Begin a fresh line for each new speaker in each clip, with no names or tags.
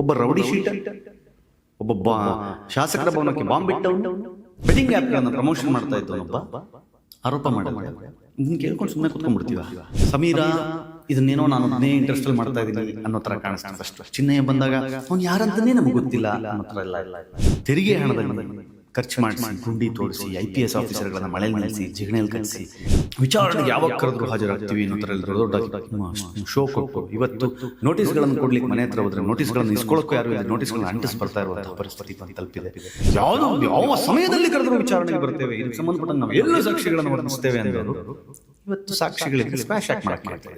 ಒಬ್ಬ rowdy sheeter ಒಬ್ಬ ಬಾ ಶಾಸಕರ ಭವನಕ್ಕೆ ಬಾಂಬ್ ಇಟ್ಟವನು ಬೆಟ್ಟಿಂಗ್ ಆ್ಯಪ್ಗಳನ್ನು ಪ್ರಮೋಷನ್ ಮಾಡ್ತಾ ಇದ್ದವನೊಬ್ಬ. ಆರೋಪ ಮಾಡಿದ ಇದನ್ನ ಕೇಳ್ಕೊಂಡು ಸುಮ್ಮನೆ ಕುತ್ಕೊಂಡ್ಬಿಡ್ತೀವ? ಸಮೀರಾ, ಇದನ್ನೇನೋ ನಾನು ಅದನ್ನೇ ಇಂಟ್ರೆಸ್ಟ್ ಅಲ್ಲಿ ಮಾಡ್ತಾ ಇದ್ದೀನಿ ಅನ್ನೋ ತರ ಕಾಣಿಸ್ತದೆ ಅಷ್ಟು. ಚಿಹ್ನೆ ಬಂದಾಗ, ಅವ್ನು ಯಾರಂತಾನೆ ನಮಗೆ ಗೊತ್ತಿಲ್ಲ ಅನ್ನೋ ಥರ ಎಲ್ಲ ತೆರಿಗೆ ಹಣದಲ್ಲಿ ಖರ್ಚು ಮಾಡಿಸಿ ಗುಂಡಿ ತೋರಿಸಿ ಐ ಪಿ ಎಸ್ ಆಫೀಸರ್ಗಳನ್ನ ಮಳೆ ನಿಲ್ಲಿಸಿ ಜಿಗಣೆಯಲ್ಲಿ ಕಳಿಸಿ ವಿಚಾರಣೆಗೆ ಯಾವಾಗ ಕರೆದ್ರು ಹಾಜರಾಗ್ತೀವಿ ಅನ್ನೋ ಥರ ದೊಡ್ಡ ಶೋ ಕೊಟ್ಟು. ಇವತ್ತು ನೋಟಿಸ್ಗಳನ್ನು ಕೊಡ್ಲಿಕ್ಕೆ ಮನೆ ಹತ್ರ ಹೋದ್ರೆ ನೋಟಿಸ್ಗಳನ್ನು ಇಸ್ಕೊಳ್ಳೋಕ್ಕೂ ಯಾರು ಇಲ್ಲ. ನೋಟಿಸ್ಗಳನ್ನ ಅಂಟಿಸ್ ಬರ್ತಾ ಇರುವಂತಹ ಪರಿಸ್ಥಿತಿ ಬಂದು ತಲುಪಿದೆ. ಯಾವುದೋ ಯಾವ ಸಮಯದಲ್ಲಿ ಕರೆದ್ರು ವಿಚಾರಣೆಗೆ ಬರ್ತೇವೆ? ಇದಕ್ಕೆ ಸಂಬಂಧಪಟ್ಟ ನಾವು ಎಲ್ಲ ಸಾಕ್ಷಿಗಳನ್ನು ವರ್ಣಿಸ್ತೇವೆ ಅಂದವರು. ಇವತ್ತು ಸಾಕ್ಷಿಗಳಿಗೆ ಸ್ಮ್ಯಾಶ್ ಮಾಡ್ತಾ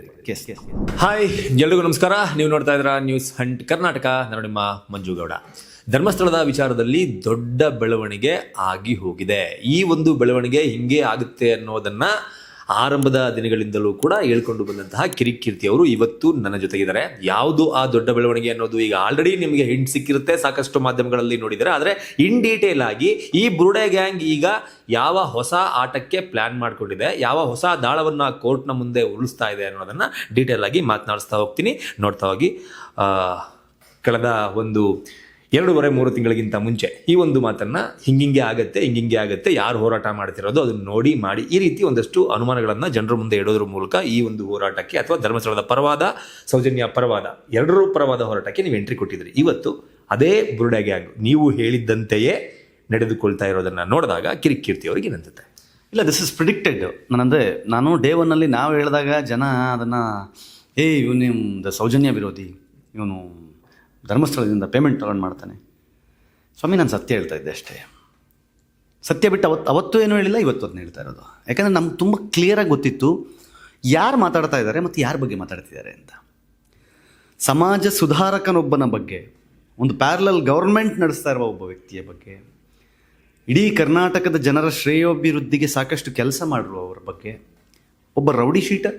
ಹಾಯ್ ಎಲ್ರಿಗೂ ನಮಸ್ಕಾರ. ನೀವು ನೋಡ್ತಾ ಇದ್ದೀರಾ ನ್ಯೂಸ್ ಹಂಟ್ ಕರ್ನಾಟಕ. ನಾನು ನಿಮ್ಮ ಮಂಜುಗೌಡ ಧರ್ಮಸ್ಥಳದ ವಿಚಾರದಲ್ಲಿ ದೊಡ್ಡ ಬೆಳವಣಿಗೆ ಆಗಿ ಹೋಗಿದೆ. ಈ ಒಂದು ಬೆಳವಣಿಗೆ ಹಿಂಗೆ ಆಗುತ್ತೆ ಅನ್ನೋದನ್ನ ಆರಂಭದ ದಿನಗಳಿಂದಲೂ ಕೂಡ ಹೇಳ್ಕೊಂಡು ಬಂದಂತಹ ಕಿರಿಕೀರ್ತಿ ಅವರು ಇವತ್ತು ನನ್ನ ಜೊತೆಗಿದ್ದಾರೆ ಯಾವುದು ಆ ದೊಡ್ಡ ಬೆಳವಣಿಗೆ ಅನ್ನೋದು ಈಗ ಆಲ್ರೆಡಿ ನಿಮಗೆ ಹಿಂಟ್ ಸಿಕ್ಕಿರುತ್ತೆ. ಸಾಕಷ್ಟು ಮಾಧ್ಯಮಗಳಲ್ಲಿ ನೋಡಿದರೆ ಆದರೆ ಇನ್ ಡೀಟೇಲ್ ಆಗಿ ಈ ಬುರುಡೆ ಗ್ಯಾಂಗ್ ಈಗ ಯಾವ ಹೊಸ ಆಟಕ್ಕೆ ಪ್ಲಾನ್ ಮಾಡಿಕೊಂಡಿದೆ, ಯಾವ ಹೊಸ ದಾಳವನ್ನು ಕೋರ್ಟ್ನ ಮುಂದೆ ಉರುಳಿಸ್ತಾ ಇದೆ ಅನ್ನೋದನ್ನ ಡೀಟೇಲ್ ಆಗಿ ಮಾತನಾಡಿಸ್ತಾ ಹೋಗ್ತೀನಿ. ನೋಡ್ತಾ ಹೋಗಿ. ಕಳೆದ ಒಂದು ಎರಡೂವರೆ, ಮೂರು ತಿಂಗಳಿಗಿಂತ ಮುಂಚೆ ಈ ಒಂದು ಮಾತನ್ನ ಹಿಂಗಿಂಗೆ ಆಗುತ್ತೆ ಹಿಂಗಿಂಗೆ ಆಗುತ್ತೆ, ಯಾರು ಹೋರಾಟ ಮಾಡ್ತಿರೋದು ಅದನ್ನು ನೋಡಿ, ಮಾಡಿ, ಈ ರೀತಿ ಒಂದಷ್ಟು ಅನುಮಾನಗಳನ್ನು ಜನರ ಮುಂದೆ ಇಡೋದ್ರ ಮೂಲಕ ಈ ಒಂದು ಹೋರಾಟಕ್ಕೆ ಅಥವಾ ಧರ್ಮಸ್ಥಳದ ಪರವಾದ, ಸೌಜನ್ಯ ಪರವಾದ, ಎರಡರೂ ಪರವಾದ ಹೋರಾಟಕ್ಕೆ ನೀವು ಎಂಟ್ರಿ ಕೊಟ್ಟಿದ್ರಿ. ಇವತ್ತು ಅದೇ ಬುರುಡೆ ಆಗು, ನೀವು ಹೇಳಿದ್ದಂತೆಯೇ ನಡೆದುಕೊಳ್ತಾ ಇರೋದನ್ನ ನೋಡಿದಾಗ ಕಿರಿಕೀರ್ತಿ ಅವರಿಗೆ ಏನಂತತೆ
ಇಲ್ಲ ದಿಸ್ ಇಸ್ ಪ್ರಿಡಿಕ್ಟೆಡ್ ನಾನಂದರೆ ನಾನು ಡೇ ಒನ್ನಲ್ಲಿ ನಾವು ಹೇಳಿದಾಗ ಜನ ಅದನ್ನು, ಏ, ಇವನು ಸೌಜನ್ಯ ವಿರೋಧಿ, ಇವನು ಧರ್ಮಸ್ಥಳದಿಂದ ಪೇಮೆಂಟ್ ತಗೊಂಡು ಮಾಡ್ತಾನೆ. ಸ್ವಾಮಿ, ನಾನು ಸತ್ಯ ಹೇಳ್ತಾ ಇದ್ದೆ ಅಷ್ಟೇ. ಸತ್ಯ ಬಿಟ್ಟು ಅವತ್ತು ಅವತ್ತು ಏನೂ ಹೇಳಿಲ್ಲ, ಇವತ್ತು ಅದನ್ನ ಹೇಳ್ತಾ ಇರೋದು. ಯಾಕಂದರೆ ನಮ್ಗೆ ತುಂಬ ಕ್ಲಿಯರಾಗಿ ಗೊತ್ತಿತ್ತು ಯಾರು ಮಾತಾಡ್ತಾ ಇದ್ದಾರೆ ಮತ್ತು ಯಾರ ಬಗ್ಗೆ ಮಾತಾಡ್ತಿದ್ದಾರೆ ಅಂತ. ಸಮಾಜ ಸುಧಾರಕನೊಬ್ಬನ ಬಗ್ಗೆ, ಒಂದು ಪ್ಯಾರಲಲ್ ಗೌರ್ಮೆಂಟ್ ನಡೆಸ್ತಾ ಇರುವ ಒಬ್ಬ ವ್ಯಕ್ತಿಯ ಬಗ್ಗೆ, ಇಡೀ ಕರ್ನಾಟಕದ ಜನರ ಶ್ರೇಯೋಭಿವೃದ್ಧಿಗೆ ಸಾಕಷ್ಟು ಕೆಲಸ ಮಾಡಿರುವವರ ಬಗ್ಗೆ, ಒಬ್ಬ ರೌಡಿ ಶೀಟರ್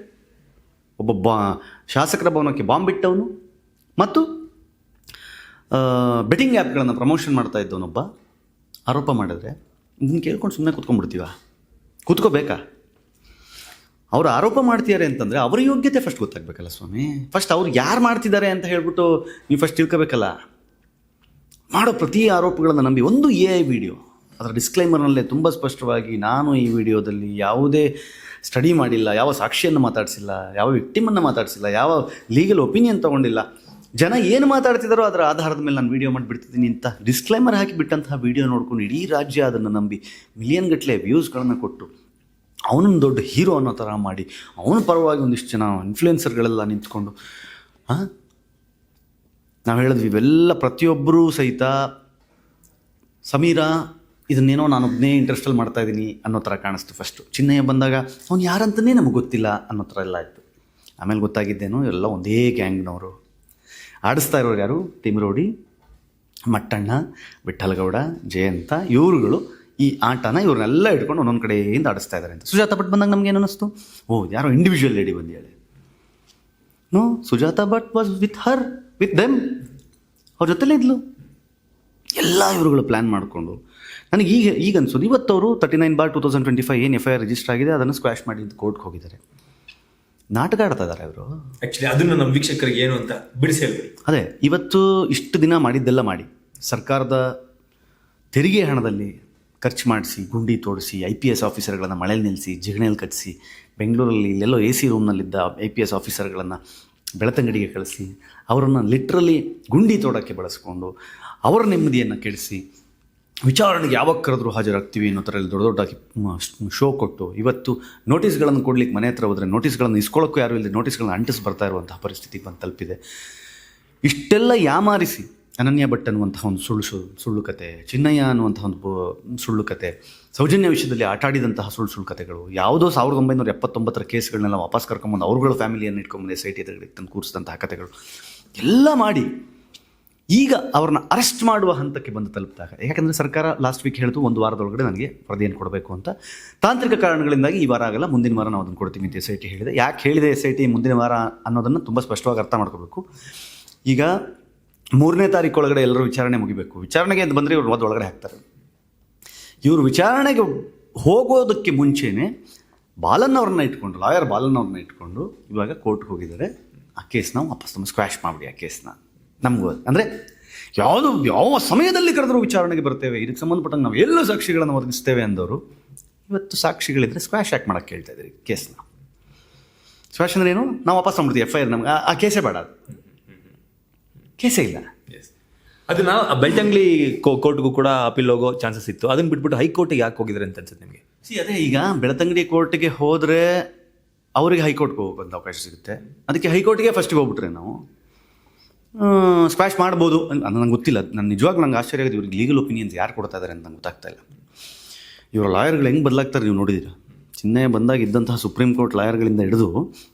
ಒಬ್ಬ ಬಾ, ಶಾಸಕರ ಭವನಕ್ಕೆ ಬಾಂಬ್ ಬಿಟ್ಟವನು ಮತ್ತು ಬೆಟ್ಟಿಂಗ್ ಆ್ಯಪ್ಗಳನ್ನು ಪ್ರಮೋಷನ್ ಮಾಡ್ತಾ ಇದ್ದವನೊಬ್ಬ, ಆರೋಪ ಮಾಡಿದ್ರೆ ನೀನು ಕೇಳ್ಕೊಂಡು ಸುಮ್ಮನೆ ಕೂತ್ಕೊಂಡ್ಬಿಡ್ತೀವ? ಕೂತ್ಕೋಬೇಕಾ? ಅವರು ಆರೋಪ ಮಾಡ್ತಿದ್ದಾರೆ ಅಂತಂದರೆ ಅವರ ಯೋಗ್ಯತೆ ಫಸ್ಟ್ ಗೊತ್ತಾಗಬೇಕಲ್ಲ ಸ್ವಾಮಿ. ಫಸ್ಟ್ ಅವ್ರು ಯಾರು ಮಾಡ್ತಿದ್ದಾರೆ ಅಂತ ಹೇಳ್ಬಿಟ್ಟು ನೀವು ಫಸ್ಟ್ ತಿಳ್ಕೋಬೇಕಲ್ಲ. ಮಾಡೋ ಪ್ರತಿ ಆರೋಪಗಳನ್ನು ನಂಬಿ ಒಂದು ಎ ಐ ವಿಡಿಯೋ ಅದರ ಡಿಸ್ಕ್ಲೈಮರ್ನಲ್ಲೇ ತುಂಬ ಸ್ಪಷ್ಟವಾಗಿ ನಾನು ಈ ವಿಡಿಯೋದಲ್ಲಿ ಯಾವುದೇ ಸ್ಟಡಿ ಮಾಡಿಲ್ಲ, ಯಾವ ಸಾಕ್ಷಿಯನ್ನು ಮಾತಾಡಿಸಿಲ್ಲ, ಯಾವ ವಿಕ್ಟಿಮನ್ನು ಮಾತಾಡಿಸಿಲ್ಲ, ಯಾವ ಲೀಗಲ್ ಒಪಿನಿಯನ್ ತೊಗೊಂಡಿಲ್ಲ. ಜನ ಏನು ಮಾತಾಡ್ತಿದ್ದಾರೋ ಅದರ ಆಧಾರದ ಮೇಲೆ ನಾನು ವೀಡಿಯೋ ಮಾಡಿಬಿಡ್ತಿದ್ದೀನಿ ಅಂತ ಡಿಸ್ಕ್ಲೈಮರ್ ಹಾಕಿಬಿಟ್ಟಂತಹ ವೀಡಿಯೋ ನೋಡ್ಕೊಂಡು ಇಡೀ ರಾಜ್ಯ ಅದನ್ನು ನಂಬಿ ಮಿಲಿಯನ್ ಗಟ್ಟಲೆ ವ್ಯೂಸ್ಗಳನ್ನು ಕೊಟ್ಟು ಅವನನ್ನು ದೊಡ್ಡ ಹೀರೋ ಅನ್ನೋ ಥರ ಮಾಡಿ ಅವನ ಪರವಾಗಿ ಒಂದಿಷ್ಟು ಜನ ಇನ್ಫ್ಲುಯೆನ್ಸರ್ಗಳೆಲ್ಲ ನಿಂತ್ಕೊಂಡು ಹಾಂ ನಾವು ಹೇಳಿದ್ವಿ ಇವೆಲ್ಲ ಪ್ರತಿಯೊಬ್ಬರೂ ಸಹಿತ ಸಮೀರಾ, ಇದನ್ನೇನೋ ನಾನೊಬ್ಬನೇ ಇಂಟ್ರೆಸ್ಟಲ್ಲಿ ಮಾಡ್ತಾ ಇದ್ದೀನಿ ಅನ್ನೋ ಥರ ಕಾಣಿಸ್ತು ಫಸ್ಟು ಚಿನ್ನಯ್ಯ ಬಂದಾಗ ಅವ್ನು ಯಾರಂತಲೇ ನಮಗೆ ಗೊತ್ತಿಲ್ಲ ಅನ್ನೋ ಥರ ಎಲ್ಲ ಆಯಿತು. ಆಮೇಲೆ ಗೊತ್ತಾಗಿದ್ದೇನೋ, ಎಲ್ಲ ಒಂದೇ ಗ್ಯಾಂಗ್ನವರು ಆಡಿಸ್ತಾ ಇರೋರು ಯಾರು? ತಿಮ್ರೋಡಿ, ಮಟ್ಟಣ್ಣ, ವಿಠಲಗೌಡ, ಜಯಂತ, ಇವರುಗಳು ಈ ಆಟನ ಇವ್ರನ್ನೆಲ್ಲ ಇಟ್ಕೊಂಡು ಒಂದೊಂದು ಕಡೆಯಿಂದ ಆಡಿಸ್ತಾ ಇದ್ದಾರೆ ಅಂತ. ಸುಜಾತ ಭಟ್ ಬಂದಾಗ ನಮ್ಗೆ ಏನು ಅನ್ನಿಸ್ತು? ಓ, ಯಾರೋ individual lady ಬಂದೇಳಿ no, Sujata Bhat was with her with them ಅವ್ರ ಜೊತೆಲೇ ಇದ್ಲು. ಎಲ್ಲ ಇವರುಗಳು ಪ್ಲ್ಯಾನ್ ಮಾಡಿಕೊಂಡು. ನನಗೆ ಈಗ ಈಗ ಅನ್ಸೋದು ಇವತ್ತವರು thirty nine bar two thousand twenty five ಏನು ಎಫ್ ಐ ಆರ್ ರಿಜಿಸ್ಟರ್ ಆಗಿದೆ, ಅದನ್ನು ಸ್ಕ್ವಾಶ್ ಮಾಡಿ ಕೋರ್ಟ್ಗೆ ಹೋಗಿದ್ದಾರೆ. ನಾಟಕ ಆಡ್ತಾ ಇದ್ದಾರೆ ಅವರು
ಆ್ಯಕ್ಚುಲಿ ಅದನ್ನ ನಮ್ಮ ವೀಕ್ಷಕರಿಗೆ ಏನು ಅಂತ ಬಿಡಿಸಿ ಹೇಳ್ಬಿಡಿ.
ಅದೇ ಇವತ್ತು ಇಷ್ಟು ದಿನ ಮಾಡಿದ್ದೆಲ್ಲ ಮಾಡಿ ಸರ್ಕಾರದ ತೆರಿಗೆ ಹಣದಲ್ಲಿ ಖರ್ಚು ಮಾಡಿಸಿ ಗುಂಡಿ ತೋಡಿಸಿ ಐ ಪಿ ಎಸ್ ಆಫೀಸರ್ಗಳನ್ನು ಮಳೆಯಲ್ಲಿ ನಿಲ್ಲಿಸಿ ಜಿಗಣೆಯಲ್ಲಿ ಕಟ್ಟಿಸಿ ಬೆಂಗಳೂರಲ್ಲಿ ಇಲ್ಲೆಲ್ಲೋ ಎ ಸಿ ರೂಮ್ನಲ್ಲಿದ್ದ ಐ ಪಿ ಎಸ್ ಆಫೀಸರ್ಗಳನ್ನು ಬೆಳತಂಗಡಿಗೆ ಕಳಿಸಿ ಅವರನ್ನು ಲಿಟ್ರಲಿ ಗುಂಡಿ ತೋಡೋಕ್ಕೆ ಬಳಸ್ಕೊಂಡು ಅವರ ನೆಮ್ಮದಿಯನ್ನು ಕೆಡಿಸಿ ವಿಚಾರಣೆಗೆ ಯಾವಾಗ ಕರೆದ್ರು ಹಾಜರಾಗ್ತೀವಿ ಅನ್ನೋ ಥರ ಇಲ್ಲಿ ದೊಡ್ಡ ದೊಡ್ಡ ಶೋ ಕೊಟ್ಟು ಇವತ್ತು ನೋಟಿಸ್ಗಳನ್ನು ಕೊಡ್ಲಿಕ್ಕೆ ಮನೆ ಹತ್ರ ಹೋದರೆ ನೋಟಿಸ್ಗಳನ್ನು ಇಸ್ಕೊಳ್ಳೋಕ್ಕೂ ಯಾರು ಇಲ್ಲದೆ ನೋಟಿಸ್ಗಳನ್ನ ಅಂಟಿಸ್ ಬರ್ತಾ ಇರುವಂತಹ ಪರಿಸ್ಥಿತಿ ಬಂದು ತಲುಪಿದೆ. ಇಷ್ಟೆಲ್ಲ ಯಾಮಾರಿಸಿ ಅನನ್ಯ ಭಟ್ ಅನ್ನುವಂತಹ ಒಂದು ಸುಳ್ಳು ಸುಳ್ಳು ಕತೆ, ಚಿನ್ನಯ್ಯ ಅನ್ನುವಂತಹ ಒಂದು ಸುಳ್ಳು ಕತೆ, ಸೌಜನ್ಯ ವಿಷಯದಲ್ಲಿ ಆಟಾಡಿದಂತಹ ಸುಳ್ಳು ಸುಳ್ಳು ಕತೆಗಳು, ಯಾವುದೋ ಸಾವಿರದ ಒಂಬೈನೂರ ಎಪ್ಪತ್ತೊಂಬತ್ತರ ಕೇಸ್ಗಳನ್ನೆಲ್ಲ ವಾಪಸ್ ಕರ್ಕೊಂಬಂದು ಅವ್ರುಗಳ ಫ್ಯಾಮಿಲಿಯನ್ನು ಇಟ್ಕೊಂಬಂದು ಎಸ್ ಐ ಟಿ ತಂದು ಕೂರಿಸಿದಂತಹ ಕತೆಗಳು, ಎಲ್ಲ ಮಾಡಿ ಈಗ ಅವ್ರನ್ನ ಅರೆಸ್ಟ್ ಮಾಡುವ ಹಂತಕ್ಕೆ ಬಂದು ತಲುಪಿದಾಗ, ಯಾಕಂದರೆ ಸರ್ಕಾರ ಲಾಸ್ಟ್ ವೀಕ್ ಹೇಳ್ತು, ಒಂದು ವಾರದೊಳಗಡೆ ನನಗೆ ವರದಿಯನ್ನು ಕೊಡಬೇಕು ಅಂತ. ತಾಂತ್ರಿಕ ಕಾರಣಗಳಿಂದಾಗಿ ಈ ವಾರ ಆಗಲ್ಲ, ಮುಂದಿನ ವಾರ ನಾವು ಅದನ್ನು ಕೊಡ್ತೀವಿ ಅಂತ ಎಸ್ ಐ ಟಿ ಹೇಳಿದೆ. ಯಾಕೆ ಹೇಳಿದೆ ಎಸ್ ಐ ಟಿ ಮುಂದಿನ ವಾರ ಅನ್ನೋದನ್ನು ತುಂಬ ಸ್ಪಷ್ಟವಾಗಿ ಅರ್ಥ ಮಾಡ್ಕೋಬೇಕು. ಈಗ ಮೂರನೇ ತಾರೀಕು ಒಳಗಡೆ ಎಲ್ಲರೂ ವಿಚಾರಣೆ ಮುಗಿಬೇಕು. ವಿಚಾರಣೆಗೆ ಅಂತ ಬಂದರೆ ಇವರು ಒಳಗಡೆ ಹಾಕ್ತಾರೆ. ಇವರು ವಿಚಾರಣೆಗೆ ಹೋಗೋದಕ್ಕೆ ಮುಂಚೆನೇ ಬಾಲನ್ ಅವ್ರನ್ನ ಇಟ್ಕೊಂಡು, ಲಾಯರ್ ಬಾಲನ್ ಅವ್ರನ್ನ ಇಟ್ಕೊಂಡು ಇವಾಗ ಕೋರ್ಟ್ಗೆ ಹೋಗಿದ್ದಾರೆ. ಆ ಕೇಸ್ನ ವಾಪಸ್ ತುಂಬ ಸ್ಕ್ವಾಶ್ ಮಾಡಿಬಿಡಿ ಆ ಕೇಸ್ನ. ನಮಗೂ ಅಂದರೆ ಯಾವುದು ಯಾವ ಸಮಯದಲ್ಲಿ ಕರೆದರೂ ವಿಚಾರಣೆಗೆ ಬರ್ತೇವೆ? ಇದಕ್ಕೆ ಸಂಬಂಧಪಟ್ಟಂಗೆ ನಾವು ಎಲ್ಲ ಸಾಕ್ಷಿಗಳನ್ನು ಒದಗಿಸ್ತೇವೆ ಅಂದವರು. ಇವತ್ತು ಸಾಕ್ಷಿಗಳಿದ್ರೆ ಸ್ಕ್ವಾಶ್ ಯಾಕೆ ಮಾಡಕ್ಕೆ ಹೇಳ್ತಾ ಇದ್ದೀರಿ ಕೇಸ್ನ. ಸ್ಕ್ವಾಶ್ ಅಂದ್ರೆ ಏನು? ನಾವು ವಾಪಸ್ ಮಾಡ್ಬಿಡ್ತೀವಿ ಎಫ್ ಐ ಆರ್ ನಮ್ಗೆ. ಆ- ಕೇಸೇ ಬೇಡ. ಕೇಸೇ ಇಲ್ಲ.
ಅದು ನಾವು ಬೆಳ್ತಂಗ್ಲಿ ಕೋರ್ಟ್ಗೂ ಕೂಡ ಅಪೀಲ್ ಹೋಗೋ ಚಾನ್ಸಸ್ ಇತ್ತು. ಅದನ್ನ ಬಿಟ್ಬಿಟ್ಟು ಹೈಕೋರ್ಟಿಗೆ ಯಾಕೆ ಹೋಗಿದ್ರೆ ಅಂತ ಅನ್ಸುತ್ತೆ ನಿಮಗೆ?
ಸಿ ಅದೇ ಈಗ ಬೆಳತಂಗಡಿ ಕೋರ್ಟ್ಗೆ ಹೋದರೆ ಅವರಿಗೆ ಹೈಕೋರ್ಟ್ಗೆ ಹೋಗೋಂಥ ಅವಕಾಶ ಸಿಗುತ್ತೆ. ಅದಕ್ಕೆ ಹೈಕೋರ್ಟ್ಗೆ ಫಸ್ಟಿಗೆ ಹೋಗ್ಬಿಟ್ರೆ ನಾವು. ಸ್ಕ್ವಾಶ್ ಮಾಡ್ಬೋದು ಅಂತ ನಂಗೆ ಗೊತ್ತಿಲ್ಲ. ನಾನು ನಿಜವಾಗ್ಲೂ ನಂಗೆ ಆಶ್ಚರ್ಯ ಆಗಿದೆ. ಇವ್ರಿಗೆ ಲೀಗಲ್ ಒಪಿನಿಯನ್ಸ್ ಯಾರು ಕೊಡ್ತಾ ಇದಾರೆ ಅಂತ ನಂಗೆ ಗೊತ್ತಾಗ್ತಾ ಇಲ್ಲ. ಇವರ ಲಾಯರ್ಗಳು ಹೆಂಗೆ ಬದಲಾಗ್ತಾರೆ ನೀವು ನೋಡಿದ್ದೀರಾ ಚಿನ್ನೆ ಬಂದಾಗ ಇದ್ದಂತಹ ಸುಪ್ರೀಂ ಕೋರ್ಟ್ ಲಾಯರ್ಗಳಿಂದ ಹಿಡಿದು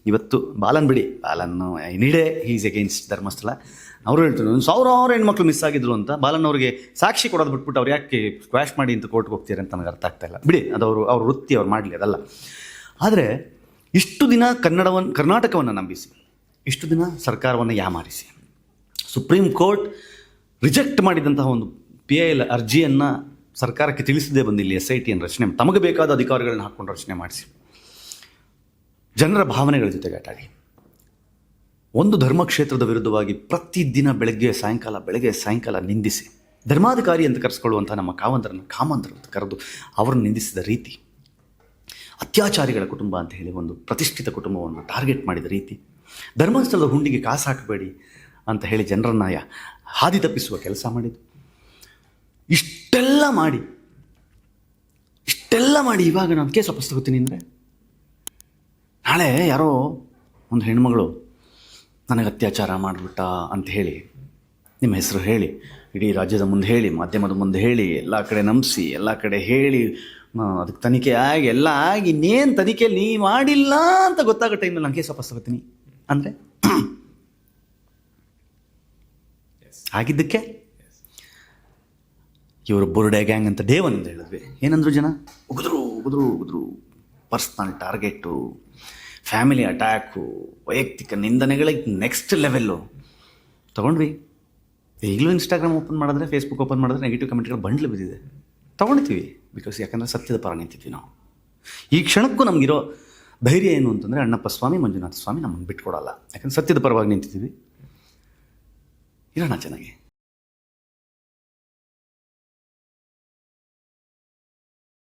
ಇವತ್ತು ಬಾಲನ್ ಬಿಡಿ. Balan any day is against Dharmasthala. ಅವರು ಹೇಳ್ತಾರೆ ಒಂದು ಸಾವಿರಾರು ಹೆಣ್ಮಕ್ಳು ಮಿಸ್ ಆಗಿದ್ರು ಅಂತ ಬಾಲನ್ ಅವರಿಗೆ ಸಾಕ್ಷಿ ಕೊಡೋದು ಬಿಟ್ಬಿಟ್ಟು ಅವ್ರು ಯಾಕೆ ಸ್ಕ್ವಾಶ್ ಮಾಡಿ ಅಂತ ಕೋರ್ಟ್ಗೆ ಹೋಗ್ತೀರ ಅಂತ ನನಗೆ ಅರ್ಥ ಆಗ್ತಾ ಇಲ್ಲ. ಬಿಡಿ, ಅದು ಅವರು ಅವ್ರ ವೃತ್ತಿ ಅವ್ರು ಮಾಡಲಿ, ಅದಲ್ಲ. ಆದರೆ ಇಷ್ಟು ದಿನ ಕನ್ನಡವನ್ನು ಕರ್ನಾಟಕವನ್ನು ನಂಬಿಸಿ, ಇಷ್ಟು ದಿನ ಸರ್ಕಾರವನ್ನು ಯಾಮಾರಿಸಿ ಸುಪ್ರೀಂ ಕೋರ್ಟ್ ರಿಜೆಕ್ಟ್ ಮಾಡಿದಂತಹ ಒಂದು ಪಿ ಐ ಎಲ್ ಅರ್ಜಿಯನ್ನು ಸರ್ಕಾರಕ್ಕೆ ತಿಳಿಸದೇ ಬಂದಿಲ್ಲ ಎಸ್ ಐ ಟಿಯನ್ನು ರಚನೆ ತಮಗೆ ಬೇಕಾದ ಅಧಿಕಾರಿಗಳನ್ನ ಹಾಕ್ಕೊಂಡು ರಚನೆ ಮಾಡಿಸಿ. ಜನರ ಭಾವನೆಗಳ ಜೊತೆಗೆ ಆಟಾಡಿ ಒಂದು ಧರ್ಮಕ್ಷೇತ್ರದ ವಿರುದ್ಧವಾಗಿ ಪ್ರತಿದಿನ ಬೆಳಗ್ಗೆ, ಸಾಯಂಕಾಲ ಬೆಳಗ್ಗೆ, ಸಾಯಂಕಾಲ ನಿಂದಿಸಿ. ಧರ್ಮಾಧಿಕಾರಿ ಅಂತ ಕರೆಸ್ಕೊಳ್ಳುವಂಥ ನಮ್ಮ ಕಾವಂತರನ್ನು, ಕಾಮಂತರ ಅಂತ ಕರೆದು ಅವರನ್ನು ನಿಂದಿಸಿದ ರೀತಿ. ಅತ್ಯಾಚಾರಿಗಳ ಕುಟುಂಬ ಅಂತ ಹೇಳಿ ಒಂದು ಪ್ರತಿಷ್ಠಿತ ಕುಟುಂಬವನ್ನು ಟಾರ್ಗೆಟ್ ಮಾಡಿದ ರೀತಿ. ಧರ್ಮಸ್ಥಳದ ಹುಂಡಿಗೆ ಕಾಸು ಹಾಕಬೇಡಿ. ಅಂತ ಹೇಳಿ ಜನರನ್ನ ಹಾದಿ ತಪ್ಪಿಸುವ ಕೆಲಸ ಮಾಡಿದ್ದು ಇಷ್ಟೆಲ್ಲ ಮಾಡಿ ಇಷ್ಟೆಲ್ಲ ಮಾಡಿ ಇವಾಗ ನಾನು ಕೇಸ್ ವಾಪಸ್ ತಗೋತೀನಿ ಅಂದರೆ, ನಾಳೆ ಯಾರೋ ಒಂದು ಹೆಣ್ಮಗಳು ನನಗೆ ಅತ್ಯಾಚಾರ ಮಾಡಿಬಿಟ್ಟ ಅಂತ ಹೇಳಿ, ನಿಮ್ಮ ಹೆಸರು ಹೇಳಿ, ಇಡೀ ರಾಜ್ಯದ ಮುಂದೆ ಹೇಳಿ, ಮಾಧ್ಯಮದ ಮುಂದೆ ಹೇಳಿ, ಎಲ್ಲ ಕಡೆ ನಂಬಿಸಿ, ಎಲ್ಲ ಕಡೆ ಹೇಳಿ ಅದಕ್ಕೆ ತನಿಖೆ ಆಗಿ, ಎಲ್ಲ ಆಗಿ ಇನ್ನೇನು ತನಿಖೆಯಲ್ಲಿ ನೀ ಮಾಡಿಲ್ಲ ಅಂತ ಗೊತ್ತಾಗೋ ಟೈಮಲ್ಲಿ ನಾನು ಕೇಸ್ ವಾಪಸ್ ಅಂದರೆ? ಆಗಿದ್ದಕ್ಕೆ? ಇವರು ಬುರ್ಡೆ ಗ್ಯಾಂಗ್ ಅಂತ ಡೇ ಅಂತ ಹೇಳಿದ್ವಿ. ಏನಂದ್ರು ಜನ? ಉಗಿದ್ರು ಉಗಿದ್ರು ಉಗಿದ್ರು. ಪರ್ಸ್ನಲ್ ಟಾರ್ಗೆಟು, ಫ್ಯಾಮಿಲಿ ಅಟ್ಯಾಕು, ವೈಯಕ್ತಿಕ ನಿಂದನೆಗಳಿಗೆ ನೆಕ್ಸ್ಟ್ ಲೆವೆಲ್ಲು. ತೊಗೊಂಡ್ವಿ. ಈಗಲೂ ಇನ್ಸ್ಟಾಗ್ರಾಮ್ ಓಪನ್ ಮಾಡಿದ್ರೆ, ಫೇಸ್ಬುಕ್ ಓಪನ್ ಮಾಡಿದ್ರೆ ನೆಗೆಟಿವ್ ಕಮೆಂಟ್ಗಳು ಬಂಡ್ಲು ಬಿದ್ದಿದೆ. ತೊಗೊಳ್ತೀವಿ ಬಿಕಾಸ್ ಯಾಕಂದರೆ ಸತ್ಯದ ಪರ ನಿಂತಿದ್ವಿ ನಾವು. ಈ ಕ್ಷಣಕ್ಕೂ ನಮಗಿರೋ ಧೈರ್ಯ ಏನು ಅಂತಂದರೆ ಅಣ್ಣಪ್ಪ ಸ್ವಾಮಿ, ಮಂಜುನಾಥ ಸ್ವಾಮಿ ನಮ್ಮನ್ನು ಬಿಟ್ಕೊಡಲ್ಲ. ಯಾಕಂದ್ರೆ ಸತ್ಯದ ಪರವಾಗಿ ನಿಂತಿದ್ದೀವಿ. 일어났잖아 요.